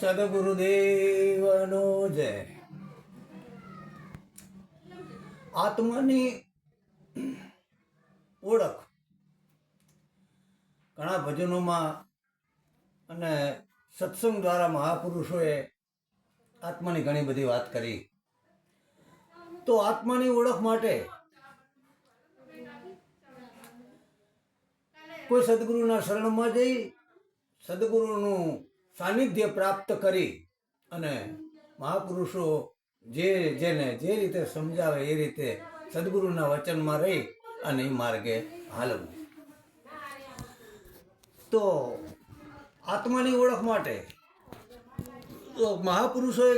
સદગુરુદેવનો જય. આત્માની ઓળખ ઘણા ભજનોમાં અને સત્સંગ દ્વારા મહાપુરુષોએ આત્માની ઘણી બધી વાત કરી. તો આત્માની ઓળખ માટે કોઈ સદગુરુના શરણમાં જઈ સદગુરુનું સાનિધ્ય પ્રાપ્ત કરી અને મહાપુરુષો જે જેને જે રીતે સમજાવે એ રીતે સદગુરુના વચનમાં રહી અને એ માર્ગે હાલવું. તો આત્માની ઓળખ માટે તો મહાપુરુષોએ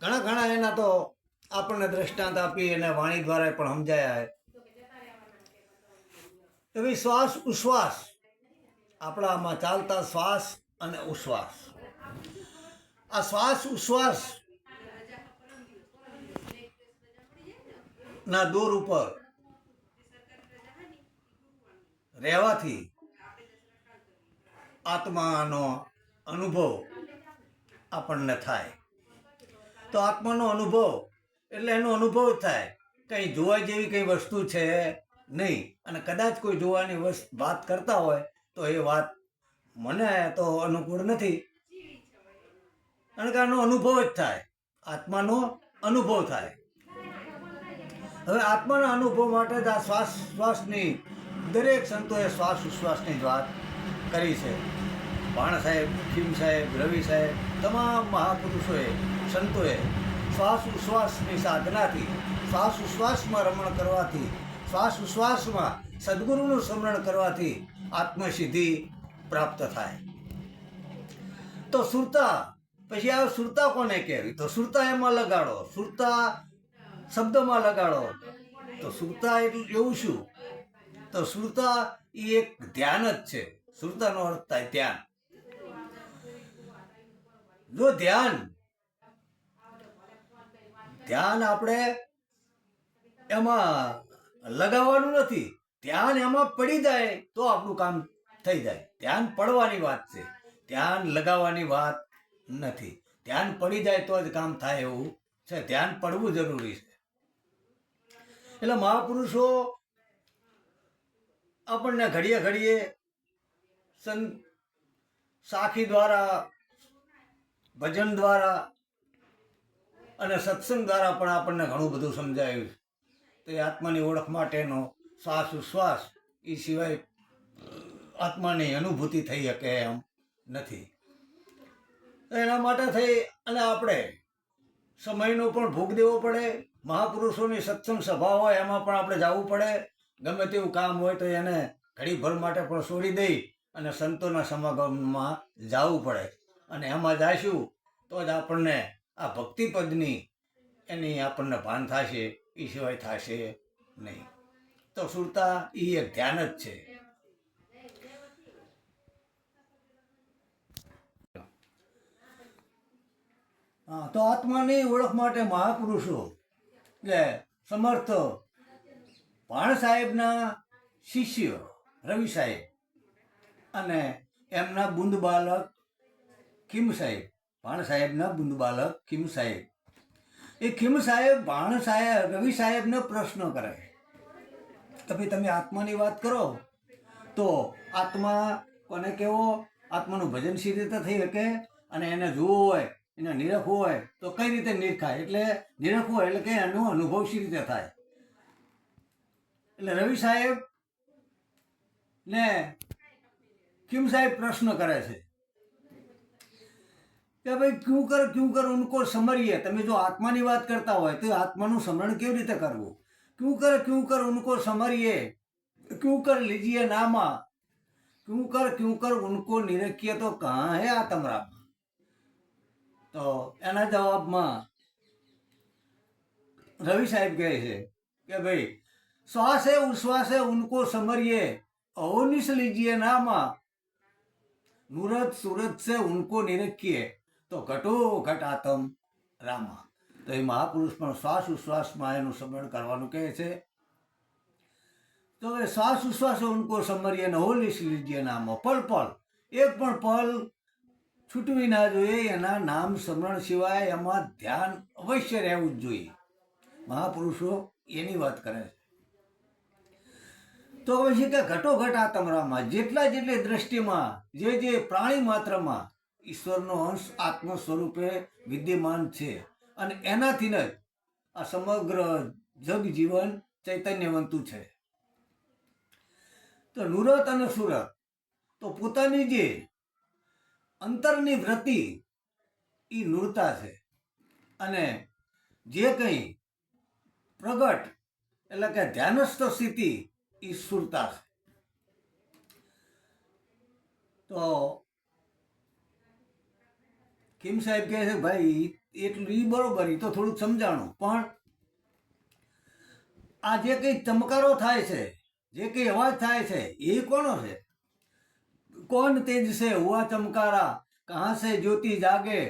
ઘણા ઘણા એના તો આપણને દ્રષ્ટાંત આપી અને વાણી દ્વારા પણ સમજાયા એવી શ્વાસ ઉશ્વાસ આપણામાં ચાલતા શ્વાસ અને ઉશ્વાસ. આ શ્વાસ, ઉશ્વાસ ના દોર ઉપર રહેવાથી આત્માનો અનુભવ આપણને થાય. તો આત્માનો અનુભવ એટલે એનો અનુભવ થાય. કંઈ જોવા જેવી કંઈ વસ્તુ છે નહીં. અને કદાચ કોઈ જોવાની વસ્તુ વાત કરતા હોય તો એ વાત મને તો અનુકૂળ નથી. કારણ કે આનો અનુભવ જ થાય. આત્માનો અનુભવ થાય. હવે આત્માના અનુભવ માટે જ આ શ્વાસ, શ્વાસની, દરેક સંતોએ શ્વાસ, ઉશ્વાસની જ વાત કરી છે. ભાણ સાહેબ, ખીમ સાહેબ, રવિ સાહેબ, તમામ મહાપુરુષોએ, સંતોએ શ્વાસ, ઉશ્વાસની સાધનાથી, શ્વાસ, ઉશ્વાસમાં રમણ કરવાથી, શ્વાસ, ઉશ્વાસમાં સદગુરુનું સ્મરણ કરવાથી આત્મસિદ્ધિ પ્રાપ્ત થાય. તો સુરતા, પછી આવે સુરતા કોને કહેવી? તો સુરતા એમાં લગાડો. સુરતા શબ્દમાં લગાડો. તો સુરતા એટલે એવું શું? તો સુરતા એ એક ધ્યાન જ છે. સુરતાનો અર્થ થાય ધ્યાન. જો ધ્યાન ધ્યાન આપણે એમાં લગાવવાનું નથી. ધ્યાન એમાં પડી જાય તો આપણું કામ થઈ જાય. ધ્યાન પડવાની વાત છે. ધ્યાન લગાવવાની વાત નથી. ધ્યાન પડી જાય તો જ કામ થાય એવું છે. ધ્યાન પડવું જરૂરી છે. એટલે મહાપુરુષો આપણને ઘડીએ ઘડીએ સં સાખી દ્વારા, ભજન દ્વારા અને સત્સંગ દ્વારા પણ આપણને ઘણું બધું સમજાયું તો એ આત્માની ઓળખ માટેનો શ્વાસ ઉશ્વાસ એ સિવાય આત્માની અનુભૂતિ થઈ શકે એમ નથી. એના માટે થઈ અને આપણે સમયનો પણ ભોગ દેવો પડે, મહાપુરુષોની સત્સંગ સભા હોય એમાં પણ આપણે જવું પડે, ગમે તેવું કામ હોય તો એને ઘડીભર માટે પણ છોડી દઈ અને સંતોના સમાગમમાં જવું પડે. અને એમાં જાશું તો જ આપણને આ ભક્તિપદની એની આપણને ભાન થશે એ સિવાય થશે નહીં. તો સુરતા એ એક ધ્યાન જ છે. તો આત્માની ઓળખ માટે મહાપુરુષો, એટલે સમર્થ ભાણ સાહેબના શિષ્ય રવિ સાહેબ અને એમના બુંદ બાલક ખીમ સાહેબ, ભાણ સાહેબના બુંદ બાલક ખીમ સાહેબ. એ ખીમ સાહેબ, ભાણ સાહેબ, રવિ સાહેબને પ્રશ્ન કરે કે ભાઈ, તમે આત્માની વાત કરો, તો આત્મા કોને કેવો આત્માનું ભજન સી રીતે થઈ શકે? અને એને જોવું હોય એને નિરખ હોય તો કઈ રીતે નિરખાય એટલે નિરખ હોય એટલે કે એનો અનુભવ શી રીતે થાય? એટલે રવિ સાહેબ ને કિમ સાહેબ પ્રશ્ન કરે છે કે ભાઈ ક્યું કર ક્યુ કર ઉનકો સમરીએ? તમે જો આત્માની વાત કરતા હોય તો આત્માનું સમરણ કેવી રીતે કરવું? ક્યું કર ક્યું કર ઉનકો સમરીએ? ક્યુ કર લીજીએ નામાં? ક્યું કર ક્યુ કર ઉનકો નિરખીએ તો કહા હે આ તમરામાં તો એના જવાબમાં રવિ સાહેબ કહે છે કે ભાઈ, શ્વાસે ઉશ્વાસે ઉનકો સમરીએ અહોનિશ લીજીએ નામાં. નુરત સુરત છે ઉનકો નિરખીએ. તો ઘટો ઘટ આતમ રામા. તો એ મહાપુરુષ પણ શ્વાસ ઉશ્વાસમાં એનું સમરણ કરવાનું કહે છે. તો એ શ્વાસ ઉશ્વાસે ઉનકો સમરીએ નહોલિશ લીજીએ નામો. પલ પલ. એક પણ પલ છૂટવી ના જોઈએ, એના નામ સ્મરણ સિવાય એમાં ધ્યાન અવશ્ય રહેવું જ જોઈએ. મહાપુરુષો એની વાત કરે છે. તો હવે છે કે ઘટોઘટ આ તમરામાં, જેટલા જેટલી દ્રષ્ટિમાં, જે જે પ્રાણી માત્રમાં ઈશ્વરનો અંશ આત્મ સ્વરૂપે વિદ્યમાન છે. અને એનાથી જ, આ સમગ્ર જગ જીવન ચૈતન્યવંતું છે. તો નુરત અને સુરત, તો પોતાની જે અંતરની વૃત્તિ એ નૂરતા છે. અને જે કંઈ પ્રગટ એટલે કે ધ્યાનસ્થ સ્થિતિ એ સુરતા છે. તો કિમ સાહેબ કહે છે, ભાઈ, એટલું એ બરોબર એ તો થોડુંક સમજાણું. પણ આ જે કંઈ ચમકારો થાય છે, જે કંઈ અવાજ થાય છે, એ કોનો છે? कौन तेज से हुआ चमकारा कहाँ से ज्योति जागे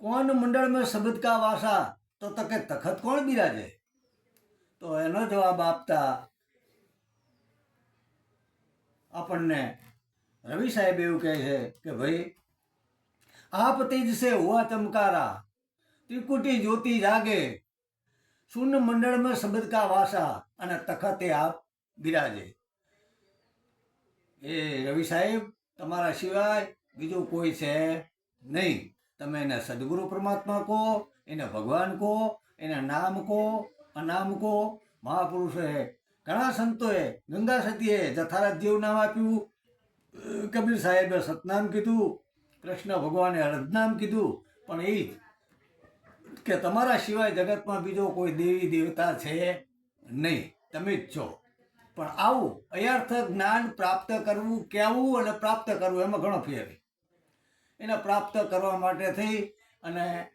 कौन मंडल में शब्द का वासा તો તકે તખત કોણ બિરાજે તો એનો જવાબ આપતા આપણને રવિ સાહેબ એવું કહે છે કે ભાઈ આપ તેજ સે હુઆ ચમકારા ત્રિકુટી જ્યોતિ જાગે શૂન્ય મંડળ में શબ્દ કા વાસા અને તખતે આપ બિરાજે એ રવિ સાહેબ, તમારા સિવાય બીજું કોઈ છે નહીં. તમે એને સદગુરુ પરમાત્મા કહો, એને ભગવાન કહો, એને નામ કહો, અનામ કહો મહાપુરુષોએ ઘણા સંતોએ, ગંગા સતીએ જથારાજ જેવું નામ આપ્યું. કબીર સાહેબે સતનામ કીધું, કૃષ્ણ ભગવાને હરદનામ કીધું. પણ એ જ કે તમારા સિવાય જગતમાં બીજો કોઈ દેવી દેવતા છે નહીં. તમે જ છો. પણ આવું અયાર્થ જ્ઞાન પ્રાપ્ત કરવું, કહેવું અને પ્રાપ્ત કરવું, એમાં ઘણો ફેર એને પ્રાપ્ત કરવા માટે થઈ અને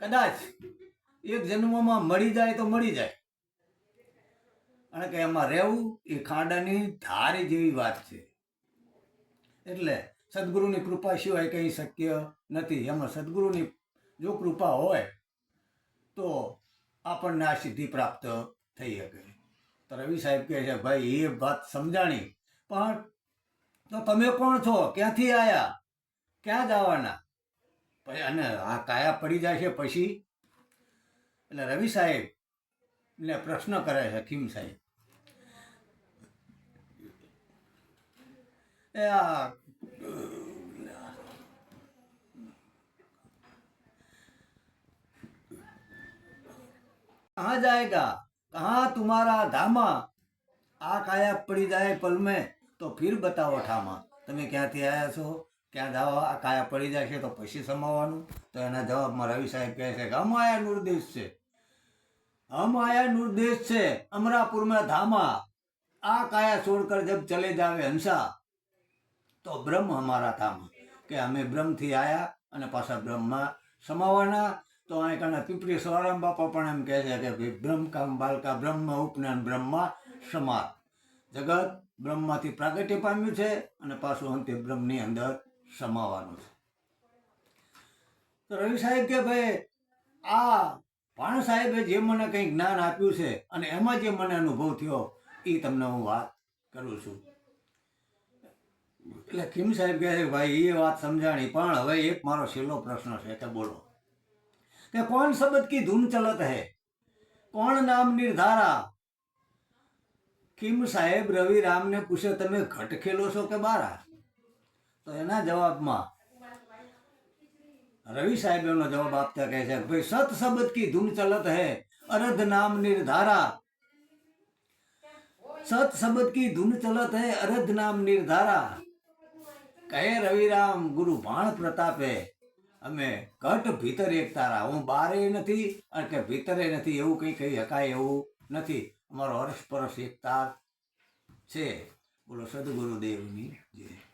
કદાચ એક જન્મમાં મળી જાય તો મળી જાય. અને કે એમાં રહેવું એ ખાડાની ધારી જેવી વાત છે. એટલે સદગુરુની કૃપા સિવાય કંઈ શક્ય નથી. એમાં સદગુરુની જો કૃપા હોય તો આપણને આ સિદ્ધિ પ્રાપ્ત થઈ શકે. તો રવિ સાહેબ કહે છે ભાઈ એ વાત સમજાણી પણ તો તમે કોણ છો ક્યાંથી આયા ક્યાં જવાના પછી અને આ કાયા પડી જાય છે પછી એટલે રવિ સાહેબ ને પ્રશ્ન કરે છે ખીમ સાહેબ એ આ कहाँ जाएगा कहाँ तुम्हारा धामा આ કાયા પડી જાય પલ મેં તો ફિર બતાવો ઠામા તમે ક્યાંથી આવ્યા છો ક્યાં જવા આ કાયા પડી જાય છે તો પછી સમાવવાનું તો એના જવાબમાં રવિ સાહેબ કહે છે કે હમ આયા નૂરદેશ છે હમ આયા નૂરદેશ છે અમરાપુર में धामा આ કાયા છોડકર જબ ચલે જાવે હંસા તો બ્રહ્મ હમારા ધામ કે અમે બ્રહ્મથી આયા અને પાછા બ્રહ્મમાં સમાવાના તો અહીં કણે પીપળી સવારામ બાપા પણ એમ કહે છે કે ભાઈ બ્રહ્મ કામ, બાલકા બ્રહ્મ ઉપનયન બ્રહ્મા સમાપ્ત જગત બ્રહ્મમાંથી પ્રાગટ્ય પામ્યું છે અને પાછું અંતે બ્રહ્મની અંદર સમાવાનું છે. તો રવિ સાહેબ કે ભાઈ આ ભાણ સાહેબે જે મને કંઈ જ્ઞાન આપ્યું છે અને એમાં જે મને અનુભવ થયો એ તમને હું વાત કરું છું. એટલે કિમ સાહેબ કહે છે ભાઈ એ વાત સમજાણી, પણ હવે એક મારો છેલ્લો પ્રશ્ન છે કે બોલો. કે કોણ શબ્દ કી ધૂન ચલત है કોણ નામ નિર્ધારા? કિમ સાહેબ રવિ રામને પૂછે, તમે ઘટ ખેલો છો કે બારા? તો એના જવાબમાં રવિ સાહેબ એનો જવાબ આપતા કહે છે, ભાઈ, સત શબ્દ કી ધૂન ચલત હે? અરધ નામ નિર્ધારા. સત શબ્દ કી ધૂન ચલત હે, અરધ નામ નિર્ધારા. કહે રવિરામ, ગુરુ ભાણ પ્રતાપે અમે ઘટ ભીતર એક તારા હું બારે નથી અને કે ભીતરે નથી એવું કંઈ કહી શકાય એવું નથી. અમારો હરસ પરસ એક તાર છે. બોલો, સદગુરુદેવની જય.